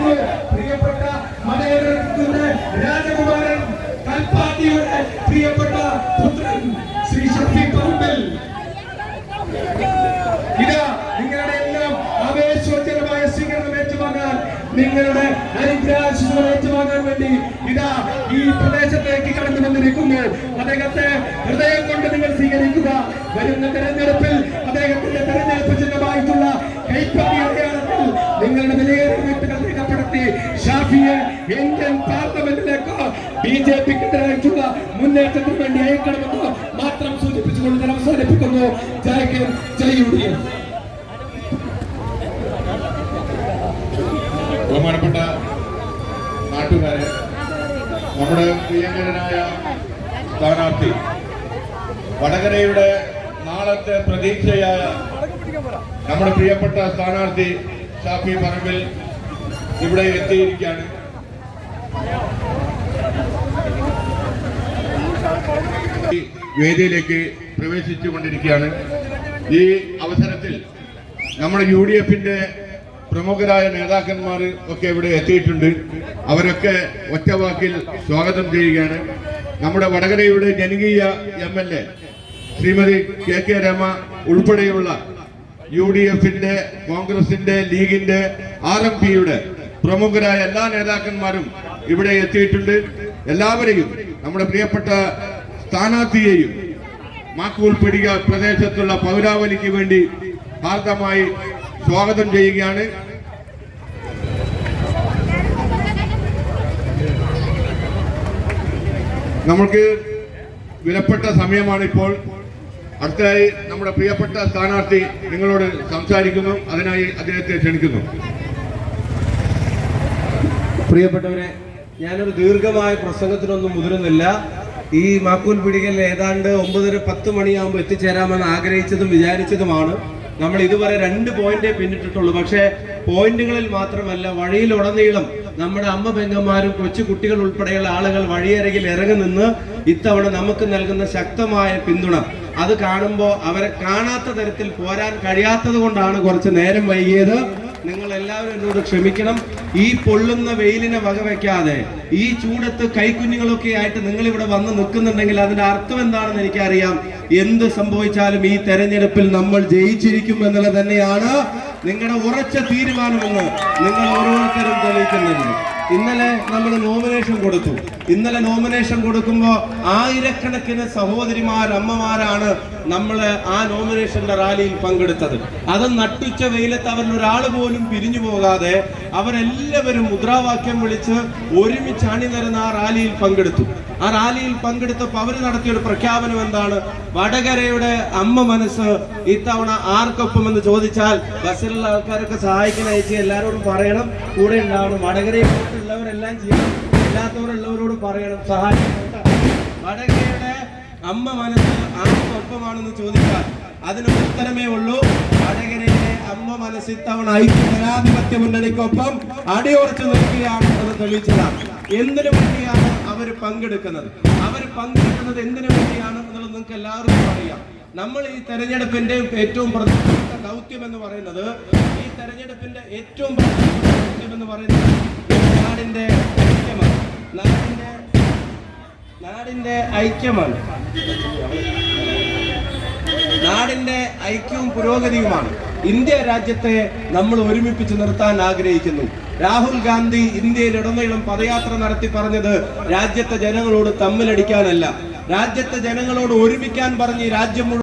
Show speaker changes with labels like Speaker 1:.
Speaker 1: ആഗ്രഹിക്കുന്നു പ്രിയപ്പെട്ട മലയാളത്തിന്റെ രാജകുമാരൻ കൽപ്പാത്തിയുടെ പ്രിയപ്പെട്ട പുത്രൻ ശ്രീ ഷഫി പറമ്പിൽ. ഇതാ നിങ്ങളുടെ എല്ലാം ആവേശോജ്ജലമായ സ്വീകരണം ഏറ്റുവാങ്ങാൻ നിങ്ങളുടെ അനുഗ്രഹാശിസുകൾ ഏറ്റുവാങ്ങാൻ വേണ്ടി ഇതാ ഈ പ്രദേശത്തേക്ക് കടന്നു വന്നിരിക്കുന്നു. അദ്ദേഹത്തെ ഹൃദയം കൊണ്ട് നിങ്ങൾ സ്വീകരിക്കുക. വരുന്ന തെരഞ്ഞെടുപ്പിൽ അദ്ദേഹത്തിന്റെ തെരഞ്ഞെടുപ്പ് ചിഹ്നമായിട്ടുള്ള അടയാളത്തിൽ നിങ്ങളുടെ വിലയേറിയ വീട്ടുകൾ രേഖപ്പെടുത്തി ഷാഫിയെ ഇന്ത്യൻ പാർലമെന്റിലേക്ക് ബി ജെ പിക്കെതിരായിട്ടുള്ള മുന്നേറ്റത്തിന് വേണ്ടി അയക്കണമെന്ന് മാത്രം സൂചിപ്പിച്ചുകൊണ്ട് ഞാൻ അവസാനിപ്പിക്കുന്നു. ജയ് കെ ജയ് യു
Speaker 2: ബഹുമാനപ്പെട്ട നാട്ടുകാരെ നമ്മുടെ പ്രിയങ്കരനായ സ്ഥാനാർത്ഥി വടകരയുടെ നാളത്തെ പ്രതീക്ഷയായ നമ്മുടെ പ്രിയപ്പെട്ട സ്ഥാനാർത്ഥി ഷാഫി പറമ്പിൽ ഇവിടെ എത്തിയിരിക്കുകയാണ്. വേദിയിലേക്ക് പ്രവേശിച്ചു കൊണ്ടിരിക്കുകയാണ് ഈ അവസരത്തിൽ നമ്മുടെ യു ഡി എഫിന്റെ പ്രമുഖരായ നേതാക്കന്മാർ ഒക്കെ ഇവിടെ എത്തിയിട്ടുണ്ട്. അവരൊക്കെ ഒറ്റവാക്കിൽ സ്വാഗതം ചെയ്യുകയാണ്. നമ്മുടെ വടകരയുടെ ജനകീയ M L A Shrimati K K Rema ഉൾപ്പെടെയുള്ള യു ഡി എഫിന്റെ കോൺഗ്രസിന്റെ ലീഗിന്റെ ആർ എം പിയുടെ പ്രമുഖരായ എല്ലാ നേതാക്കന്മാരും ഇവിടെ എത്തിയിട്ടുണ്ട്. എല്ലാവരെയും നമ്മുടെ പ്രിയപ്പെട്ട സ്ഥാനാർത്ഥിയെയും മാക്കൂൽ പിടിക പ്രദേശത്തുള്ള പൗരാവലിക്ക് വേണ്ടി ഹാർദമായി സ്വാഗതം ചെയ്യുകയാണ്. നമുക്ക് വിലപ്പെട്ട സമയമാണ് ഇപ്പോൾ അടുത്തതായി നമ്മുടെ പ്രിയപ്പെട്ട സ്ഥാനാർത്ഥി നിങ്ങളോട് സംസാരിക്കുന്നു. അതിനായി അദ്ദേഹത്തെ ക്ഷണിക്കുന്നു.
Speaker 3: പ്രിയപ്പെട്ടവരെ ഞാനൊരു ദീർഘമായ പ്രസംഗത്തിനൊന്നും മുതിരുന്നില്ല. ഈ മാക്കൂൽ പിടികൽ ഏതാണ്ട് ഒമ്പതര പത്ത് മണിയാകുമ്പോൾ എത്തിച്ചേരാമെന്ന് ആഗ്രഹിച്ചതും വിചാരിച്ചതുമാണ്. നമ്മൾ ഇതുവരെ രണ്ട് പോയിന്റേ പിന്നിട്ടിട്ടുള്ളൂ. പക്ഷേ പോയിന്റുകളിൽ മാത്രമല്ല വഴിയിലുടനീളം നമ്മുടെ അമ്മ പെങ്ങന്മാരും കൊച്ചു കുട്ടികൾ ഉൾപ്പെടെയുള്ള ആളുകൾ വഴിയരകിൽ ഇറങ്ങി നിന്ന് ഇത്തവണ നമുക്ക് നൽകുന്ന ശക്തമായ പിന്തുണ അത് കാണുമ്പോൾ അവരെ കാണാത്ത തരത്തിൽ പോരാൻ കഴിയാത്തത് കൊണ്ടാണ് കുറച്ച് നേരം വൈകിയത്. നിങ്ങൾ എല്ലാവരും എന്നോട് ക്ഷമിക്കണം. ഈ പൊള്ളുന്ന വെയിലിനെ വകവെക്കാതെ ഈ ചൂടത്ത് കൈക്കുഞ്ഞുങ്ങളൊക്കെ ആയിട്ട് നിങ്ങൾ ഇവിടെ വന്ന് നിൽക്കുന്നുണ്ടെങ്കിൽ അതിന്റെ അർത്ഥം എന്താണെന്ന് എനിക്കറിയാം. എന്ത് സംഭവിച്ചാലും ഈ തെരഞ്ഞെടുപ്പിൽ നമ്മൾ ജയിച്ചിരിക്കും എന്നുള്ളത് തന്നെയാണ് നിങ്ങളുടെ ഉറച്ച തീരുമാനമെന്ന് നിങ്ങൾ ഓരോരുത്തരും തെളിയിക്കുന്നുണ്ട്. ഇന്നലെ നമ്മൾ നോമിനേഷൻ കൊടുത്തു. ഇന്നലെ നോമിനേഷൻ കൊടുക്കുമ്പോൾ ആയിരക്കണക്കിന് സഹോദരിമാർ അമ്മമാരാണ് നമ്മൾ ആ നോമിനേഷന്റെ റാലിയിൽ പങ്കെടുത്തത്. അത് നട്ടുച്ച വെയിലത്ത് അവരിൽ ഒരാൾ പോലും പിരിഞ്ഞു പോകാതെ അവരെല്ലാവരും മുദ്രാവാക്യം വിളിച്ച് ഒരുമിച്ച് അണിനിരന്ന് ആ റാലിയിൽ പങ്കെടുത്തു. ആ റാലിയിൽ പങ്കെടുത്തപ്പോൾ അവർ നടത്തിയ ഒരു പ്രഖ്യാപനം എന്താണ്? വടകരയുടെ അമ്മ മനസ്സ് ഇത്തവണ ആർക്കൊപ്പം എന്ന് ചോദിച്ചാൽ ബസ്സിലുള്ള ആൾക്കാരൊക്കെ സഹായിക്കുന്ന അയച്ച് എല്ലാവരോടും പറയണം. കൂടെ ഉണ്ടാവണം. വടകരയെ ഉള്ളവരെല്ലാം ചെയ്യണം. ഇല്ലാത്തവരുള്ളവരോട് പറയണം. സഹായിക്കണം. വടകരയുടെ അമ്മ മനസ്സ് ആർക്കൊപ്പമാണെന്ന് ചോദിച്ചാൽ അതിന് ഉത്തരമേ ഉള്ളൂ. വടകരയിലെ അമ്മ മനസ്സിൽ തവണ ഐക്യ ജനാധിപത്യ മുന്നണിക്കൊപ്പം അടിയുറച്ചു നിൽക്കുകയാണ് എന്ന് തെളിയിച്ചതാണ്. എന്തിനു വേണ്ടിയാണ് അവർ പങ്കെടുക്കുന്നത്? അവർ പങ്കെടുക്കുന്നത് എന്തിനു വേണ്ടിയാണ് എന്നുള്ളത് നിങ്ങൾക്ക് എല്ലാവർക്കും അറിയാം. നമ്മൾ ഈ തെരഞ്ഞെടുപ്പിന്റെ ഏറ്റവും പ്രധാനപ്പെട്ട ദൗത്യം എന്ന് പറയുന്നത് ഈ തെരഞ്ഞെടുപ്പിന്റെ ഏറ്റവും പ്രധാനപ്പെട്ട ദൗത്യം എന്ന് പറയുന്നത് നാടിന്റെ ഐക്യമാണ്. നാടിന്റെ നാടിന്റെ ഐക്യമാണ്. നാടിന്റെ ഐക്യവും പുരോഗതിയുമാണ്. ഇന്ത്യ രാജ്യത്തെ നമ്മൾ ഒരുമിപ്പിച്ച് നിർത്താൻ ആഗ്രഹിക്കുന്നു. രാഹുൽ ഗാന്ധി ഇന്ത്യയിലുടനീളം പദയാത്ര നടത്തി പറഞ്ഞത് രാജ്യത്തെ ജനങ്ങളോട് തമ്മിലടിക്കാനല്ല. രാജ്യത്തെ ജനങ്ങളോട് ഒരുമിക്കാൻ പറഞ്ഞ് രാജ്യം